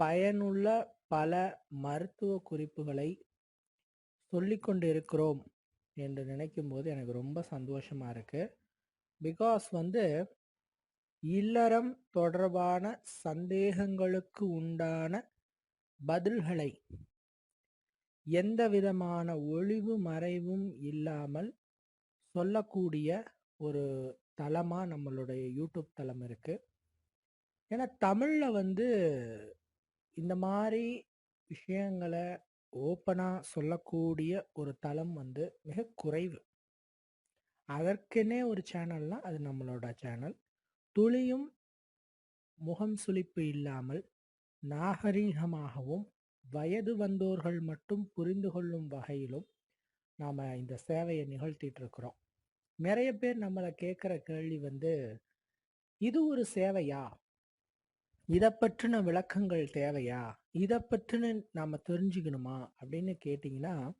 பயனுள்ள பல மருத்துவ குறிப்புகளை சொல்லிக்கொண்டு இருக்கிறோம் என்று நினைக்கும் போது எனக்கு ரொம்ப சந்தோஷமாக இருக்குது பிகாஸ் வந்து இல்லறம் தொடர்பான சந்தேகங்களுக்கு உண்டான பதில்களை எந்த விதமான ஒளிவு மறைவும் இல்லாமல் சொல்லக்கூடிய ஒரு தளமாக நம்மளுடைய யூடியூப் தளம் இருக்குது ஏன்னா தமிழில் வந்து இந்த மாதிரி விஷயங்களை ஓப்பனாக சொல்லக்கூடிய ஒரு தளம் வந்து மிக குறைவு. அதற்குன்னே ஒரு சேனல்னா அது நம்மளோட சேனல். துளியும் முகம் சுளிப்பு இல்லாமல் நாகரீகமாகவும் வயது வந்தோர்கள் மட்டும் புரிந்து கொள்ளும் வகையிலும் நாம் இந்த சேவையை நிகழ்த்திட்டு இருக்கிறோம். நிறைய பேர் நம்மளை கேட்குற கேள்வி வந்து இது ஒரு சேவையா? இதை பற்றின விளக்கங்கள் தேவையா? இதை பற்றின நாம் தெரிஞ்சுக்கணுமா? அப்படின்னு கேட்டிங்கன்னா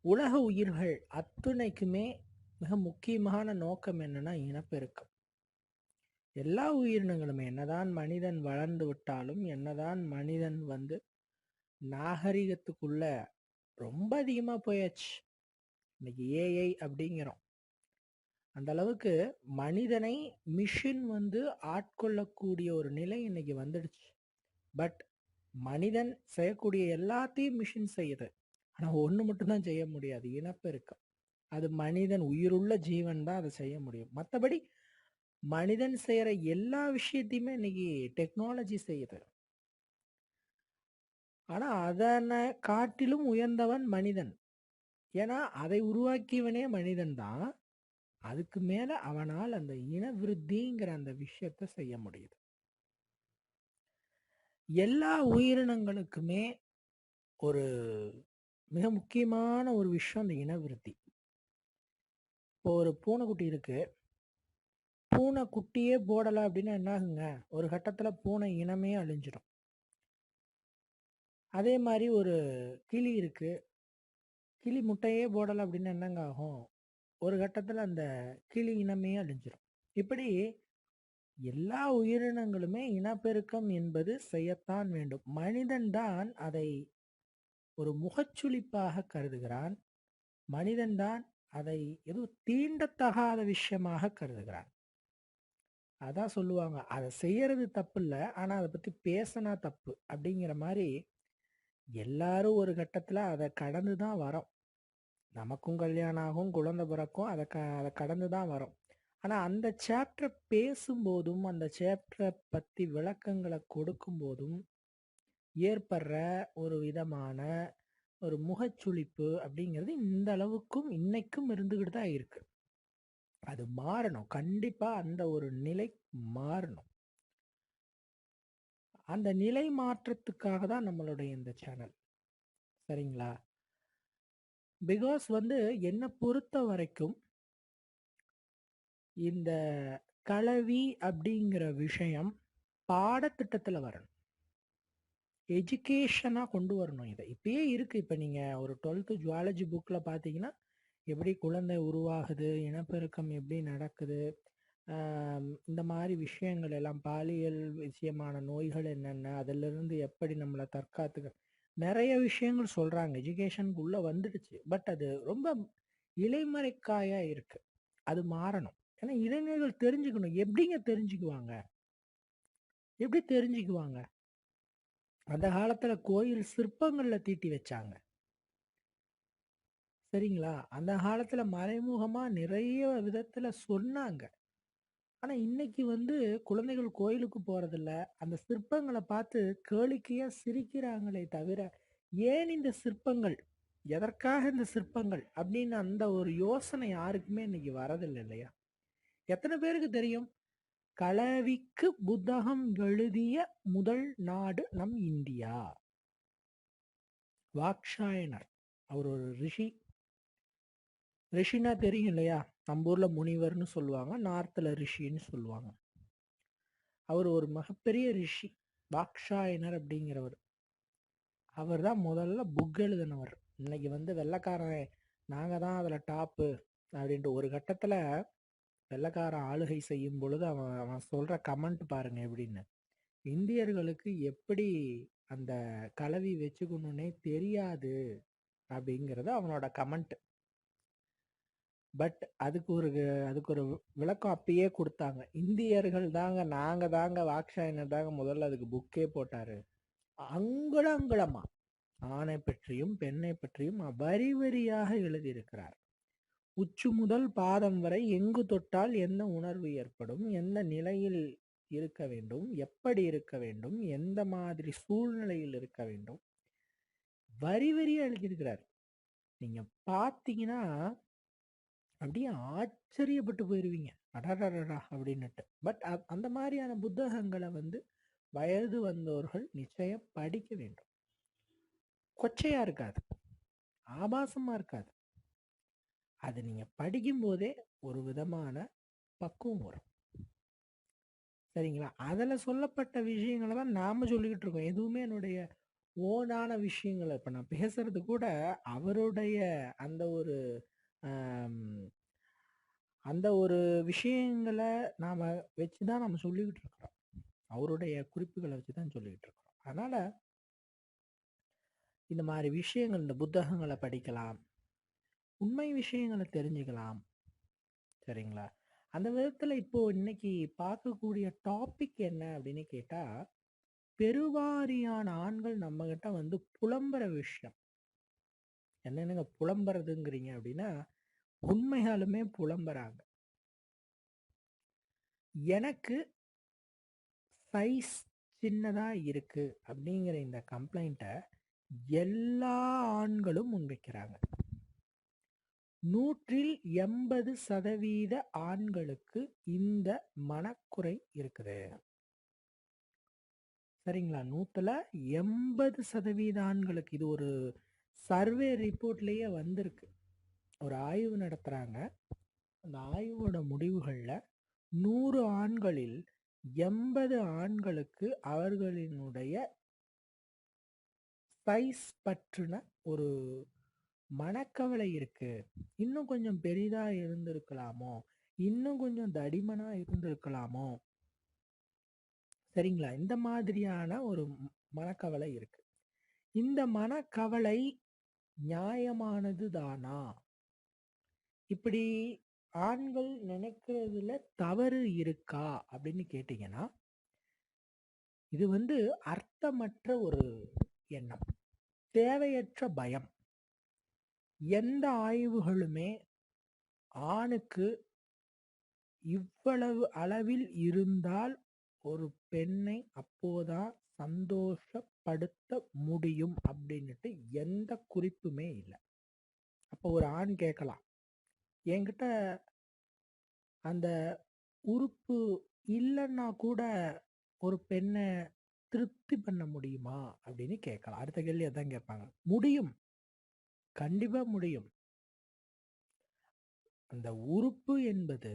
உலக உயிர்கள் அத்துணைக்குமே மிக முக்கியமான நோக்கம் என்னன்னா இனப்பெருக்கம். எல்லா உயிரினங்களுமே என்னதான் மனிதன் வளர்ந்து விட்டாலும் என்னதான் மனிதன் வந்து நாகரிகத்துக்குள்ள ரொம்ப அதிகமாக போயாச்சு. இன்னைக்கு ஏஐ அப்படிங்கிறோம். அந்த அளவுக்கு மனிதனை மிஷின் வந்து ஆட்கொள்ளக்கூடிய ஒரு நிலை இன்னைக்கு வந்துடுச்சு. பட் மனிதன் செய்யக்கூடிய எல்லாத்தையும் மிஷின் செய்யுது. ஆனால் ஒன்று மட்டும்தான் செய்ய முடியாது. இனப்பெருக்கம் அது மனிதன் உயிருள்ள ஜீவன் தான் அதை செய்ய முடியும். மற்றபடி மனிதன் செய்கிற எல்லா விஷயத்தையுமே இன்னைக்கு டெக்னாலஜி செய்யுது. ஆனால் அதனை காட்டிலும் உயர்ந்தவன் மனிதன். ஏன்னா அதை உருவாக்கியவனே மனிதன் தான். அதுக்கு மேல அவனால் அந்த இனவிருத்திங்கிற அந்த விஷயத்த செய்ய முடியுது. எல்லா உயிரினங்களுக்குமே ஒரு மிக முக்கியமான ஒரு விஷயம் அந்த இனவிருத்தி இப்போ ஒரு பூனைக்குட்டி இருக்கு. பூனை குட்டியே போடலை அப்படின்னா என்ன ஆகுங்க ஒரு கட்டத்தில் பூனை இனமே அழிஞ்சிடும். அதே மாதிரி ஒரு கிளி இருக்கு. கிளி முட்டையே போடலை அப்படின்னா என்னங்க ஆகும்? ஒரு கட்டத்தில் அந்த கிளி இனமே அழிஞ்சிடும் இப்படி எல்லா உயிரினங்களுமே இனப்பெருக்கம் என்பது செய்யத்தான் வேண்டும். மனிதன் தான் அதை ஒரு முகச்சுளிப்பாக கருதுகிறான். மனிதன்தான் அதை ஏதோ தீண்டத்தகாத விஷயமாக கருதுகிறான். அதான் சொல்லுவாங்க. அதை செய்யறது தப்பு இல்லை ஆனால் அதை பற்றி பேசினா தப்பு. அப்படிங்கிற மாதிரி எல்லாரும் ஒரு கட்டத்தில் அதை கடந்து தான் வரோம். நமக்கும் கல்யாணம் ஆகும் குழந்தை பிறக்கும் அதை க அதை கடந்து தான் வரும். ஆனால் அந்த சாப்டரை பேசும்போதும் அந்த சாப்டரை பற்றி விளக்கங்களை கொடுக்கும்போதும் ஏற்படுற ஒரு விதமான ஒரு முகச்சுளிப்பு அப்படிங்கிறது இந்த அளவுக்கும் இன்னைக்கும் இருந்துக்கிட்டு தான் இருக்கு. அது மாறணும். கண்டிப்பாக அந்த ஒரு நிலை மாறணும். அந்த நிலை மாற்றத்துக்காக தான் நம்மளுடைய இந்த சேனல் சரிங்களா? பிகாஸ் வந்து என்னை பொறுத்த வரைக்கும் இந்த கலவி அப்படிங்கிற விஷயம் பாடத்திட்டத்தில் வரணும். எஜுகேஷனாக கொண்டு வரணும் இதை. இப்பயே இருக்குது இப்போ நீங்கள் ஒரு டுவெல்த்து ஜுவாலஜி புக்கில் பார்த்தீங்கன்னா எப்படி குழந்தை உருவாகுது இனப்பெருக்கம் எப்படி நடக்குது இந்த மாதிரி விஷயங்கள் எல்லாம் பாலியல் விஷயமான நோய்கள் என்னென்ன அதிலிருந்து எப்படி நம்மளை தற்காத்துக்க நிறைய விஷயங்கள் சொல்கிறாங்க எஜுகேஷனுக்குள்ளே வந்துடுச்சு. பட் அது ரொம்ப இலைமறைக்காயா இருக்கு. அது மாறணும். ஏன்னா இளைஞர்கள் தெரிஞ்சுக்கணும். எப்படிங்க தெரிஞ்சுக்குவாங்க? எப்படி தெரிஞ்சுக்குவாங்க? அந்த காலத்துல கோயில் சிற்பங்கள்ல தீட்டி வச்சாங்க. சரிங்களா? அந்த காலத்துல மறைமுகமா நிறைய விதத்துல சொன்னாங்க. ஆனா இன்னைக்கு வந்து குழந்தைகள் கோயிலுக்கு போறதில்ல. அந்த சிற்பங்களை பார்த்து கேளிக்கையா சிரிக்கிறாங்களே தவிர ஏன் இந்த சிற்பங்கள்? எதற்காக இந்த சிற்பங்கள்? அப்படின்னு அந்த ஒரு யோசனை யாருக்குமே இன்னைக்கு வரதில்லை இல்லையா? எத்தனை பேருக்கு தெரியும்? கலவிக்கு புத்தகம் எழுதிய முதல் நாடு நம் இந்தியா. வாக்ஷாயனர். அவர் ஒரு ரிஷி. ரிஷினா தெரியும் இல்லையா? நம்ம ஊரில் முனிவர்னு சொல்லுவாங்க நார்த்தில் ரிஷின்னு சொல்லுவாங்க. அவர் ஒரு மிகப்பெரிய ரிஷி பாக்ஷாயினர் அப்படிங்கிறவர். அவர் தான் முதல்ல புக் எழுதினவர். இன்னைக்கு வந்து வெள்ளைக்காரன் நாங்கள் தான் அதில் டாப்பு அப்படின்ட்டு ஒரு கட்டத்தில் வெள்ளைக்காரன் ஆளுகை செய்யும் பொழுது அவன் அவன் சொல்கிற கமெண்ட் பாருங்க எப்படின்னு. இந்தியர்களுக்கு எப்படி அந்த கலவி வச்சுக்கணுன்னே தெரியாது அப்படிங்கிறது அவனோட கமெண்ட் பட் அதுக்கு ஒரு அதுக்கு ஒரு விளக்கம் அப்பயே கொடுத்தாங்க. இந்தியர்கள் தாங்க நாங்க தாங்க வாக்ஷாயனர் தாங்க முதல்ல அதுக்கு புக்கே போட்டாரு. அங்குலம் அங்குலமா ஆணை பற்றியும் பெண்ணை பற்றியும் வரி வரியாக எழுதியிருக்கிறார். உச்சு முதல் பாதம் வரை எங்கு தொட்டால் என்ன உணர்வு ஏற்படும் எந்த நிலையில் இருக்க வேண்டும் எப்படி இருக்க வேண்டும் எந்த மாதிரி சூழ்நிலையில் இருக்க வேண்டும். வரி வரியா எழுதியிருக்கிறார். நீங்க பார்த்தீங்கன்னா அப்படியே ஆச்சரியப்பட்டு போயிடுவீங்க அடாடாடா அப்படின்னுட்டு. பட் அந்த மாதிரியான புத்தகங்களை வந்து வயது வந்தவர்கள் நிச்சயம் படிக்க வேண்டும். கொச்சையாக இருக்காது. ஆபாசமாக இருக்காது. அது நீங்கள் படிக்கும்போதே ஒரு விதமான பக்குவம் வரும். சரிங்களா? அதில் சொல்லப்பட்ட விஷயங்களை தான் நாம் சொல்லிக்கிட்டு இருக்கோம். எதுவுமே என்னுடைய ஓனான விஷயங்களை இப்போ நான் பேசுறது கூட அவருடைய அந்த ஒரு அந்த ஒரு விஷயங்களை நாம வச்சு தான் நம்ம சொல்லிக்கிட்டு இருக்கிறோம். அவருடைய குறிப்புகளை வச்சு தான் சொல்லிக்கிட்டு இருக்கிறோம். அதனால இந்த மாதிரி விஷயங்கள் இந்த புத்தகங்களை படிக்கலாம் உண்மை விஷயங்களை தெரிஞ்சுக்கலாம். சரிங்களா? அந்த விதத்துல இப்போ இன்னைக்கு பார்க்கக்கூடிய டாபிக் என்ன அப்படின்னு கேட்டா பெருவாரியான ஆண்கள் நம்மகிட்ட வந்து புலம்புற விஷயம். என்னென்னங்க புலம்புறதுங்கிறீங்க அப்படின்னா உண்மையாலுமே புலம்புறாங்க. எனக்கு சைஸ் சின்னதாக இருக்கு அப்படிங்கிற இந்த கம்ப்ளைண்ட்டை எல்லா ஆண்களும் முன்வைக்கிறாங்க. நூற்றில் எண்பது சதவீத ஆண்களுக்கு இந்த மனக்குறை இருக்குது. சரிங்களா? நூற்றுல எண்பது சதவீத ஆண்களுக்கு இது ஒரு சர்வே ரிப்போர்ட்லேயே வந்திருக்கு. ஒரு ஆய்வு நடத்துகிறாங்க அந்த ஆய்வோட முடிவுகளில் நூறு ஆண்களில் எண்பது ஆண்களுக்கு அவர்களினுடைய சைஸ் பற்றின ஒரு மனக்கவலை இருக்கு. இன்னும் கொஞ்சம் பெரிதா இருந்திருக்கலாமோ? இன்னும் கொஞ்சம் தடிமனா இருந்திருக்கலாமோ? சரிங்களா? இந்த மாதிரியான ஒரு மனக்கவலை இருக்கு. இந்த மனக்கவலை நியாயமானது தானா? இப்படி ஆண்கள் நினைக்கிறதுல தவறு இருக்கா? அப்படின்னு கேட்டீங்கன்னா இது வந்து அர்த்தமற்ற ஒரு எண்ணம். தேவையற்ற பயம். எந்த ஆய்வுகளுமே ஆணுக்கு இவ்வளவு அளவில் இருந்தால் ஒரு பெண்ணை அப்போதான் சந்தோஷப்படுத்த முடியும் அப்படின்னுட்டு எந்த குறிப்புமே இல்லை. அப்போ ஒரு ஆண் கேட்கலாம் என்கிட்ட அந்த உறுப்பு இல்லைன்னா கூட ஒரு பெண்ணை திருப்தி பண்ண முடியுமா? அப்படின்னு கேட்கலாம் அடுத்த கேள்வி அதான் கேட்பாங்க. முடியும். கண்டிப்பா முடியும். அந்த உறுப்பு என்பது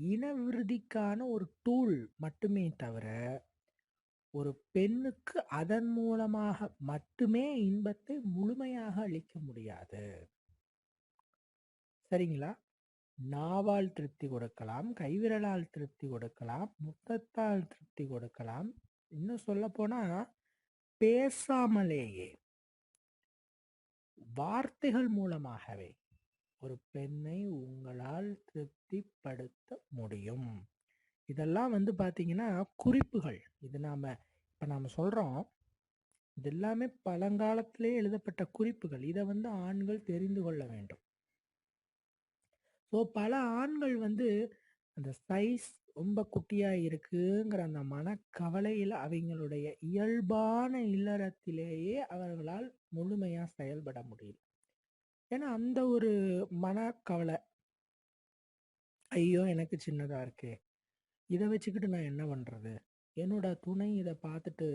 இனவிருதிக்கான ஒரு டூல் மட்டுமே தவிர ஒரு பெண்ணுக்கு அதன் மூலமாக மட்டுமே இன்பத்தை முழுமையாக அளிக்க முடியாது. சரிங்களா? நாவால் திருப்தி கொடுக்கலாம் கைவிரலால் திருப்தி கொடுக்கலாம் முத்தத்தால் திருப்தி கொடுக்கலாம். இன்னும் சொல்ல போனா பேசாமலேயே. வார்த்தைகள் மூலமாகவே ஒரு பெண்ணை உங்களால் திருப்திப்படுத்த முடியும். இதெல்லாம் வந்து பார்த்தீங்கன்னா குறிப்புகள். இது நாம் இப்போ நாம் சொல்கிறோம் இது எல்லாமே பழங்காலத்திலே எழுதப்பட்ட குறிப்புகள். இதை வந்து ஆண்கள் தெரிந்து கொள்ள வேண்டும். ஸோ பல ஆண்கள் வந்து அந்த சைஸ் ரொம்ப குட்டியாக இருக்குங்கிற அந்த மனக்கவலையில் அவங்களுடைய இயல்பான இல்லறத்திலேயே அவர்களால் முழுமையாக செயல்பட முடியல. ஏன்னா அந்த ஒரு மனக்கவலை ஐயோ எனக்கு சின்னதாக இருக்கே இதை வச்சுக்கிட்டு நான் என்ன பண்ணுறது என்னோட துணை இதை பார்த்துட்டு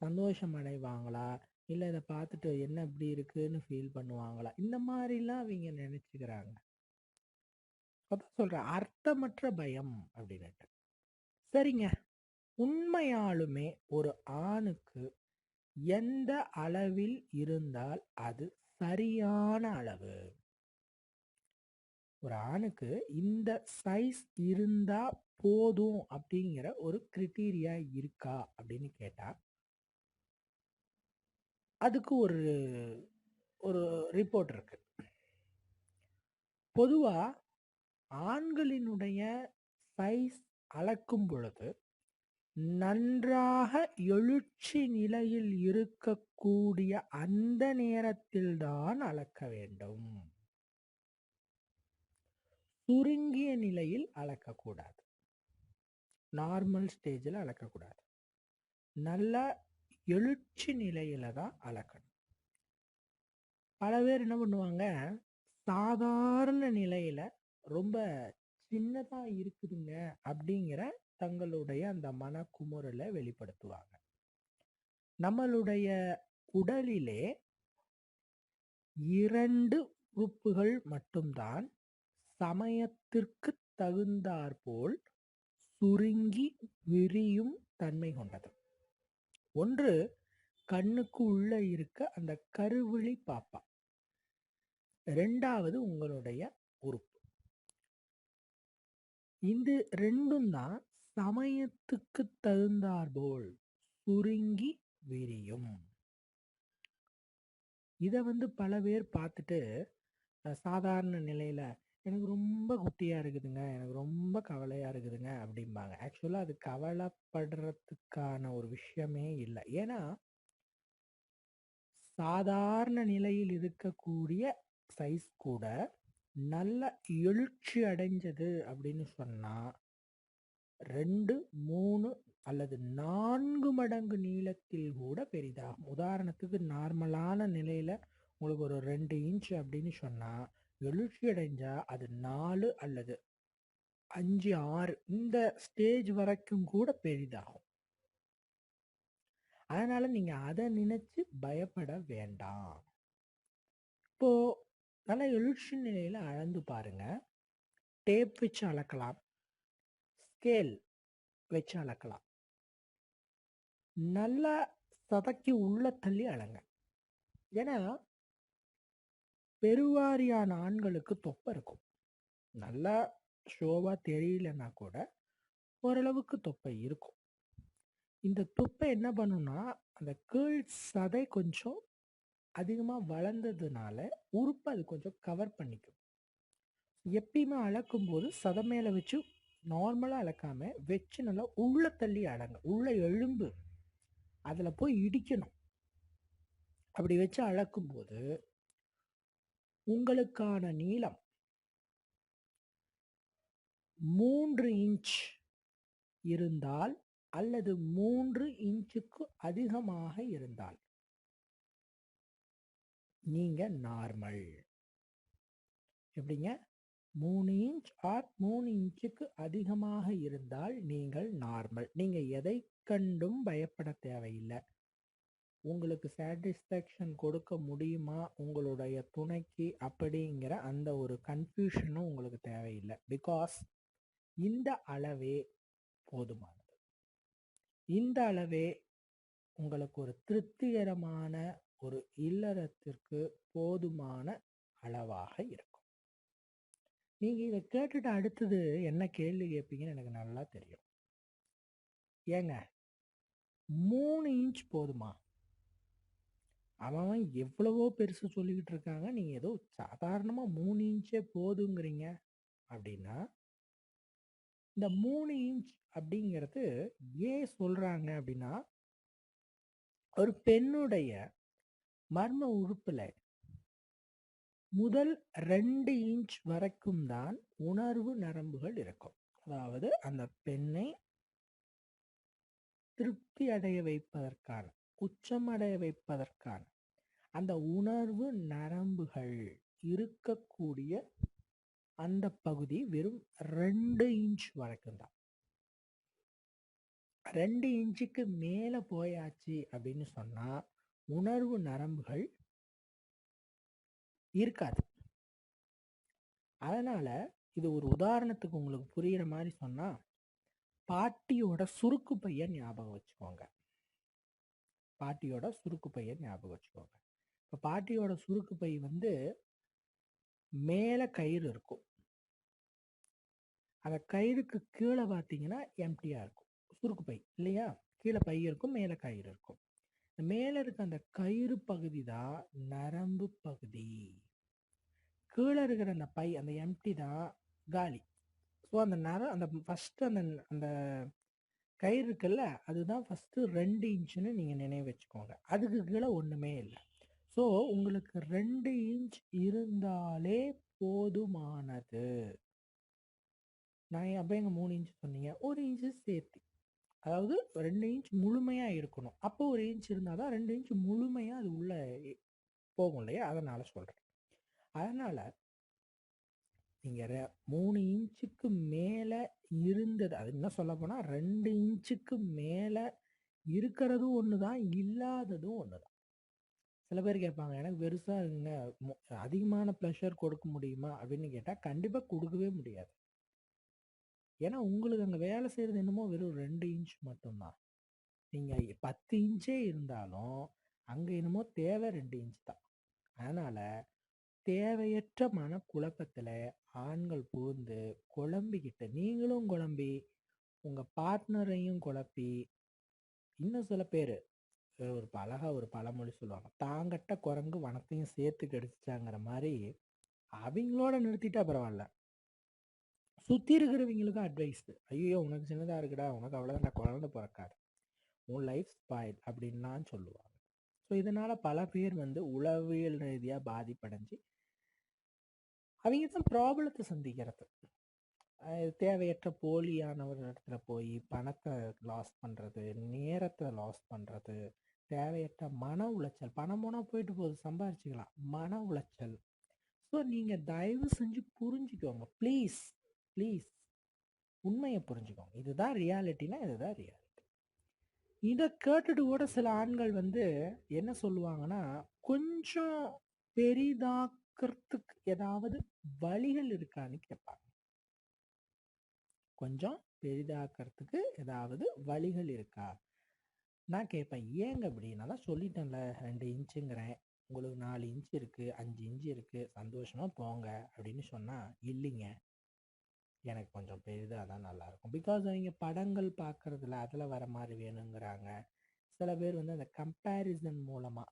சந்தோஷம் அடைவாங்களா? இல்லை இதை பார்த்துட்டு என்ன இப்படி இருக்குன்னு ஃபீல் பண்ணுவாங்களா? இந்த மாதிரிலாம் அவங்க நினச்சிக்கிறாங்க அதான் சொல்கிறேன் அர்த்தமற்ற பயம் அப்படின்னுட்டு. சரிங்க. உண்மையாலுமே ஒரு ஆணுக்கு எந்த அளவில் இருந்தால் அது சரியான அளவு? ஒரு ஆணுக்கு இந்த சைஸ் இருந்தா போதும் அப்படிங்கிற ஒரு கிரிட்டீரியா இருக்கா? அப்படின்னு கேட்டா அதுக்கு ஒரு ஒரு ரிப்போர்ட் இருக்கு. பொதுவா ஆண்களினுடைய சைஸ் அளக்கும் பொழுது, நன்றாக எழுச்சி நிலையில் இருக்கக்கூடிய அந்த நேரத்தில் தான் அளக்க வேண்டும். சுருங்கிய நிலையில் அளக்கக்கூடாது. நார்மல் ஸ்டேஜில் அளக்கக்கூடாது. நல்லா எழுச்சி நிலையில தான் அளக்கணும். பல பேர் என்ன பண்ணுவாங்க, சாதாரண நிலையில ரொம்ப சின்னதா இருக்குதுங்க அப்படிங்கிற தங்களுடைய அந்த மனக்குமுறல வெளிப்படுத்துவாங்க. நம்மளுடைய உடலிலே இரண்டு உறுப்புகள் மட்டும் சமயத்திற்குத் சமயத்திற்கு தகுந்தாற்போல் சுருங்கி விரியும் தன்மை கொண்டது. ஒன்று கண்ணுக்கு உள்ள இருக்க அந்த கருவிழி பாப்பா. ரெண்டாவது உங்களுடைய உறுப்பு. இது ரெண்டும் தான் சமயத்துக்கு தகுந்தாற்போல் சுருங்கி விரியும். இதை வந்து பல பேர் பார்த்துட்டு, சாதாரண நிலையில எனக்கு ரொம்ப குட்டியா இருக்குதுங்க. எனக்கு ரொம்ப கவலையா இருக்குதுங்க அப்படிம்பாங்க. ஆக்சுவலா அது கவலைப்படுறதுக்கான ஒரு விஷயமே இல்ல. ஏன்னா சாதாரண நிலையில் இருக்கக்கூடிய சைஸ் கூட நல்ல எழுச்சி அடைஞ்சது அப்படின்னு சொன்னா 2, 3 அல்லது 4 மடங்கு நீளத்தில் கூட பெரிதாகும். உதாரணத்துக்கு நார்மலான நிலையில உங்களுக்கு ஒரு 2 இன்ச் அப்படின்னு சொன்னா, எழுச்சியடைஞ்சா அது நாலு அல்லது 5, 6 இந்த ஸ்டேஜ் வரைக்கும் கூட பெரிதாகும். அதனால நீங்க அதை நினைச்சு பயப்பட வேண்டாம். இப்போ நல்லா எழுச்சி நிலையில அளந்து பாருங்க. டேப் வச்சு அளக்கலாம். ஸ்கேல் வச்சு அளக்கலாம். நல்லா சதக்கி உள்ள தள்ளி அளங்க. ஏன்னா பெருவாரியான ஆண்களுக்கு தொப்பை இருக்கும். நல்லா ஷோவாக தெரியலன்னா கூட ஓரளவுக்கு தொப்பை இருக்கும். இந்த தொப்பை என்ன பண்ணும்னா, அந்த கீழ் சதை கொஞ்சம் அதிகமாக வளர்ந்ததுனால, உறுப்பு அது கொஞ்சம் கவர் பண்ணிக்கும். எப்பயுமே அளக்கும்போது சதை மேலே வச்சு நார்மலாக அளக்காம, வச்சு நல்லா உள்ள தள்ளி அளங்க. உள்ள எலும்பு அதில் போய் இடிக்கணும். அப்படி வச்சு அளக்கும்போது உங்களுக்கான நீளம் மூன்று இன்ச் இருந்தால் அல்லது மூன்று இன்ச்சுக்கு அதிகமாக இருந்தால் நீங்க நார்மல். எப்படிங்க? மூணு இன்ச் ஆர் மூணு இன்ச்சுக்கு அதிகமாக இருந்தால் நீங்கள் நார்மல். நீங்க எதை கண்டும் பயப்பட தேவையில்லை உங்களுக்கு சாட்டிஸ்ஃபேக்ஷன் கொடுக்க முடியுமா உங்களுடைய துணைக்கு அப்படிங்கிற அந்த ஒரு கன்ஃப்யூஷனும் உங்களுக்கு தேவையில்லை பிகாஸ் இந்த அளவே போதுமானது. இந்த அளவே உங்களுக்கு ஒரு திருப்திகரமான ஒரு இல்லறத்திற்கு போதுமான அளவாக இருக்கும். நீங்க இதை கேட்டுட்டு அடுத்தது என்ன கேள்வி கேட்பீங்கன்னு எனக்கு நல்லா தெரியும். ஏங்க மூணு இன்ச் போதுமா? அவன் அவன் எவ்வளவோ பெருசு சொல்லிக்கிட்டு இருக்காங்க. நீங்க ஏதோ சாதாரணமா மூணு இன்ச்சே போதுங்கிறீங்க அப்படின்னா, இந்த மூணு இன்ச் அப்படிங்கிறது ஏன் சொல்றாங்க அப்படின்னா, ஒரு பெண்ணுடைய மர்ம உறுப்புல முதல் ரெண்டு இன்ச் வரைக்கும் தான் உணர்வு நரம்புகள் இருக்கும். அதாவது அந்த பெண்ணை திருப்தி அடைய வைப்பதற்கான, உச்சமடைய வைப்பதற்கான அந்த உணர்வு நரம்புகள் இருக்கக்கூடிய அந்த பகுதி வெறும் ரெண்டு இன்ச் வரைக்கும் தான். ரெண்டு இன்ச்சுக்கு மேலே போயாச்சு அப்படின்னு சொன்னால் உணர்வு நரம்புகள் இருக்காது அதனால இது ஒரு உதாரணத்துக்கு உங்களுக்கு புரியுற மாதிரி சொன்னா பாட்டியோட சுருக்கு பையன் ஞாபகம் வச்சுக்கோங்க பாட்டியோட சுருக்கு பையை ஞாபகம் வச்சுக்கோங்க. இப்போ பாட்டியோட சுருக்கு பை வந்து மேலே கயிறு இருக்கும். அந்த கயிறுக்கு கீழே பார்த்தீங்கன்னா எம்டியாக இருக்கும். சுருக்கு பை இல்லையா? கீழே பை இருக்கும் மேலே கயிறு இருக்கும். மேலே இருக்க அந்த கயிறு பகுதி தான் நரம்பு பகுதி. கீழே இருக்கிற அந்த பை அந்த எம்டி தான் காலி. ஸோ அந்த நர அந்த ஃபஸ்ட்டு அந்த அந்த கயிறு இருக்குல்ல அதுதான் ஃபஸ்ட்டு ரெண்டு இன்ச்சுன்னு நீங்கள் நினைவு வச்சுக்கோங்க. அதுக்கு கீழே ஒன்றுமே இல்லை. ஸோ உங்களுக்கு ரெண்டு இன்ச் இருந்தாலே போதுமானது. நான் அப்போ எங்கள் மூணு இன்ச் சொன்னீங்க? ஒரு இன்ச்சு சேர்த்து. அதாவது ரெண்டு இன்ச் முழுமையாக இருக்கணும் அப்போ ஒரு இன்ச் இருந்தால் தான் ரெண்டு இன்ச் முழுமையாக அது உள்ளே போகும் இல்லையா? அதனால் சொல்கிறேன் அதனால் நீங்கள் மூணு இன்ச்சுக்கு மேலே இருந்தது. அது என்ன சொல்ல போனால் ரெண்டு இன்ச்சுக்கு மேலே இருக்கிறதும் ஒன்று தான் இல்லாததும் ஒன்று தான் சில பேர் கேட்பாங்க எனக்கு பெருசாக இருக்குங்க அதிகமான ப்ளஷர் கொடுக்க முடியுமா? அப்படின்னு கேட்டால் கண்டிப்பாக கொடுக்கவே முடியாது. ஏன்னா உங்களுக்கு அங்கே வேலை செய்கிறது என்னமோ வெறும் ரெண்டு இன்ச் மட்டும்தான். நீங்கள் பத்து இன்ச்சே இருந்தாலும் அங்கே என்னமோ தேவை ரெண்டு இன்ச் தான். அதனால் தேவையற்ற மனக்குழப்பத்தில் ஆண்கள் புகுந்து குழம்பிக்கிட்டு நீங்களும் குழம்பி உங்கள் பார்ட்னரையும் குழப்பி இன்னும் சில பேர் ஒரு அழகா ஒரு பழமொழி சொல்லுவாங்க. தாங்கட்ட குரங்கு வனத்தையும் சேர்த்து கடிச்சிட்டாங்கிற மாதிரி அவங்களோட நிறுத்திட்டா பரவாயில்ல சுற்றி இருக்கிறவங்களுக்கும் அட்வைஸ் ஐயோ உனக்கு சின்னதாக இருக்குடா உனக்கு அவ்வளோதான் குழந்த பிறக்காது. உன் லைஃப் ஸ்பாயில் அப்படின்லாம் சொல்லுவாங்க. ஸோ இதனால் பல பேர் வந்து உளவியல் ரீதியாக பாதிப்படைஞ்சு அவங்க தான் ப்ராப்ளத்தை சந்திக்கிறது. தேவையற்ற போலியான ஒரு இடத்துல போய் பணத்தை லாஸ் பண்ணுறது நேரத்தை லாஸ் பண்ணுறது தேவையற்ற மன உளைச்சல் பணம் போனால் போயிட்டு போகுது சம்பாரிச்சுக்கலாம். மன உளைச்சல். ஸோ நீங்கள் தயவு செஞ்சு புரிஞ்சுக்கோங்க. ப்ளீஸ் ப்ளீஸ் உண்மையை புரிஞ்சுக்கோங்க. இதுதான் ரியாலிட்டினா இதுதான் ரியாலிட்டி இதை கேட்டுட்டு கூட சில ஆண்கள் வந்து என்ன சொல்லுவாங்கன்னா கொஞ்சம் பெரிதாக பெரிதாக்கிறதுக்கு ஏதாவது வழிகள் இருக்கான்னு கேட்பாங்க கொஞ்சம் பெரிதாக்கிறதுக்கு ஏதாவது வழிகள் இருக்கா? நான் கேட்பேன் ஏங்க அப்படின்னா தான் சொல்லிட்டேன்ல. ரெண்டு இன்ச்சுங்கிறேன். உங்களுக்கு நாலு இன்ச் இருக்கு. அஞ்சு இன்ச்சு இருக்கு. சந்தோஷமா போங்க. அப்படின்னு சொன்னா இல்லைங்க. எனக்கு கொஞ்சம் பெரிதாக தான் நல்லாயிருக்கும் பிகாஸ் அவங்க படங்கள் பார்க்கறதுல அதில் வர மாதிரி வேணுங்கிறாங்க. சில பேர் வந்து அந்த கம்பேரிசன் மூலமாக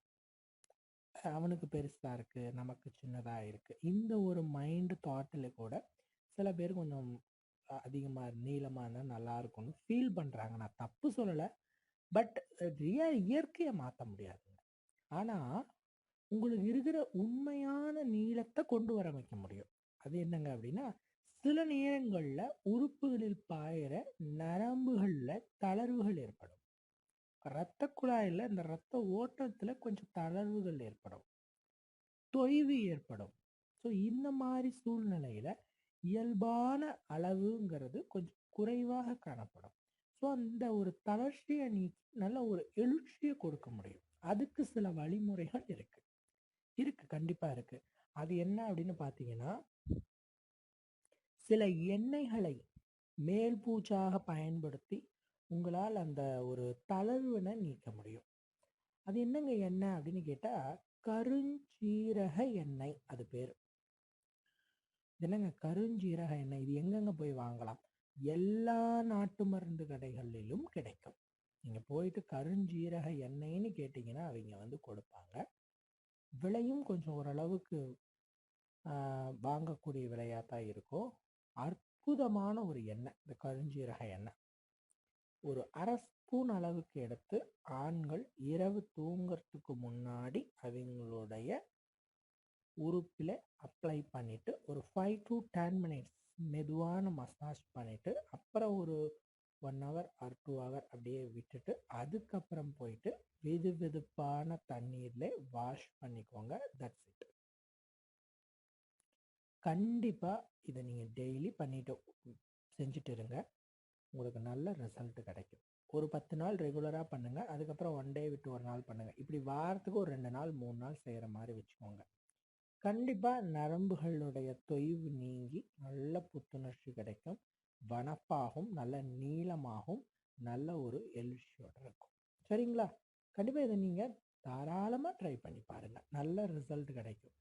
அவனுக்கு பெருசாக இருக்குது நமக்கு சின்னதாக இருக்குது இந்த ஒரு மைண்டு தாட்டில் கூட சில பேர் கொஞ்சம் அதிகமாக நீளமாக இருந்தால் நல்லா இருக்கும்னு ஃபீல் பண்ணுறாங்க நான் தப்பு சொல்லலை பட் ரியா இயற்கையை மாற்ற முடியாதுங்க. ஆனால் உங்களுக்கு இருக்கிற உண்மையான நீளத்தை கொண்டு வர வைக்க முடியும். அது என்னங்க அப்படின்னா சில நேரங்களில் உறுப்புகளில் பாயிற நரம்புகளில் தளர்வுகள் ஏற்படும். இரத்த குழாயில் இந்த இரத்த ஓட்டத்தில் கொஞ்சம் தளர்வுகள் ஏற்படும். தொய்வு ஏற்படும். ஸோ இந்த மாதிரி சூழ்நிலையில் இயல்பான அளவுங்கிறது கொஞ்சம் குறைவாக காணப்படும். ஸோ அந்த ஒரு தளர்ச்சியை நீக்கி நல்ல ஒரு எழுச்சியை கொடுக்க முடியும். அதுக்கு சில வழிமுறைகள் இருக்கு. இருக்கு. கண்டிப்பாக இருக்கு. அது என்ன அப்படின்னு பார்த்தீங்கன்னா சில எண்ணெய்களை மேல் பூச்சாக பயன்படுத்தி உங்களால் அந்த ஒரு தளர்வினை நீக்க முடியும். அது என்னங்க எண்ணெய் அப்படின்னு கேட்டால் கருஞ்சீரக எண்ணெய் அது பேர். என்னங்க? கருஞ்சீரக எண்ணெய். இது எங்கெங்க போய் வாங்கலாம்? எல்லா நாட்டு மருந்து கடைகளிலும் கிடைக்கும். நீங்கள் போயிட்டு கருஞ்சீரக எண்ணெய்ன்னு கேட்டிங்கன்னா அவங்க வந்து கொடுப்பாங்க. விலையும் கொஞ்சம் ஓரளவுக்கு வாங்கக்கூடிய விலையாக தான் இருக்கும். அற்புதமான ஒரு எண்ணெய் இந்த கருஞ்சீரக எண்ணெய். ஒரு அரை ஸ்பூன் அளவுக்கு எடுத்து ஆண்கள் இரவு தூங்குறதுக்கு முன்னாடி அவங்களுடைய உறுப்பில் அப்ளை பண்ணிவிட்டு ஒரு ஃபைவ் டு டென் மினிட்ஸ் மெதுவான மசாஜ் பண்ணிவிட்டு அப்புறம் ஒரு one hour or two hour அப்படியே விட்டுட்டு அதுக்கப்புறம் போயிட்டு வெது வெதுப்பான தண்ணீரில் வாஷ் பண்ணிக்கோங்க. தட்ஸ் இட் கண்டிப்பாக இதை நீங்கள் டெய்லி பண்ணிட்டு செஞ்சுட்டு இருங்க. உங்களுக்கு நல்ல ரிசல்ட் கிடைக்கும். ஒரு பத்து நாள் ரெகுலராக பண்ணுங்கள் அதுக்கப்புறம் ஒன் டே விட்டு ஒரு நாள் பண்ணுங்கள் இப்படி வாரத்துக்கு ஒரு ரெண்டு நாள் மூணு நாள் செய்கிற மாதிரி வச்சுக்கோங்க. கண்டிப்பாக நரம்புகளுடைய தொய்வு நீங்கி நல்ல புத்துணர்ச்சி கிடைக்கும். வனப்பாகும் நல்ல நீளமாகும் நல்ல ஒரு எழுச்சியோடு இருக்கும். சரிங்களா? கண்டிப்பாக இதை நீங்கள் தாராளமாக ட்ரை பண்ணி பாருங்கள் நல்ல ரிசல்ட் கிடைக்கும்.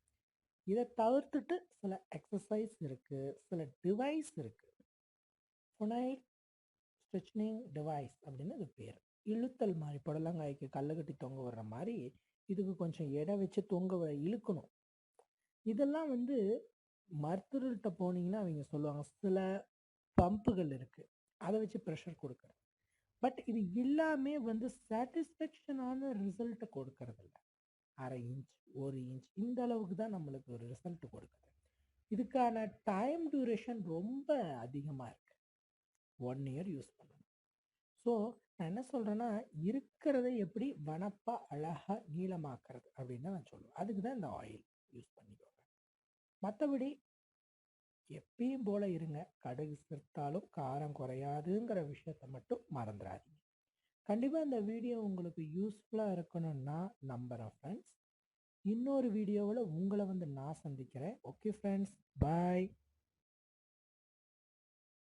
இதை தவிர்த்துட்டு சில எக்ஸசைஸ் இருக்குது சில டிவைஸ் இருக்குது புனைட் ஸ்ட்ரெச்சனிங் டிவைஸ் அப்படின்னு இது பேர். இழுத்தல் மாதிரி புடலங்காய்க்கு கல்லை கட்டி தொங்க விடுற மாதிரி இதுக்கு கொஞ்சம் எடை வச்சு தொங்க வ- இழுக்கணும். இதெல்லாம் வந்து மருத்துவர்கிட்ட போனீங்கன்னா அவங்க சொல்லுவாங்க சில பம்புகள் இருக்குது அதை வச்சு ப்ரெஷர் கொடுக்குறேன் பட் இது எல்லாமே வந்து சாட்டிஸ்ஃபேக்ஷனான ரிசல்ட்டை கொடுக்கறதில்ல அரை இன்ச் ஒரு இன்ச் இந்த அளவுக்கு தான் நம்மளுக்கு ஒரு ரிசல்ட் கொடுக்குது. இதுக்கான டைம் டியூரேஷன் ரொம்ப அதிகமாக இருக்குது ஒன் இயர் யூஸ் பண்ணணும். ஸோ நான் என்ன சொல்கிறேன்னா இருக்கிறத எப்படி வனப்பாக அழகாக நீளமாக்குறது அப்படின்னு நான் சொல்லுவேன். அதுக்கு தான் இந்த ஆயில் யூஸ் பண்ணிக்கோங்க. மற்றபடி எப்பயும் போல இருங்க. கடுகு சேர்த்தாலும் காரம் குறையாதுங்கிற விஷயத்த மட்டும் மறந்துடாதீங்க. கண்டிப்பாக இந்த வீடியோ உங்களுக்கு யூஸ்ஃபுல்லாக இருக்கணும்னா நம்புகிறேன் ஃப்ரெண்ட்ஸ் இன்னொரு வீடியோவில் உங்களை வந்து நான் சந்திக்கிறேன். Okay friends bye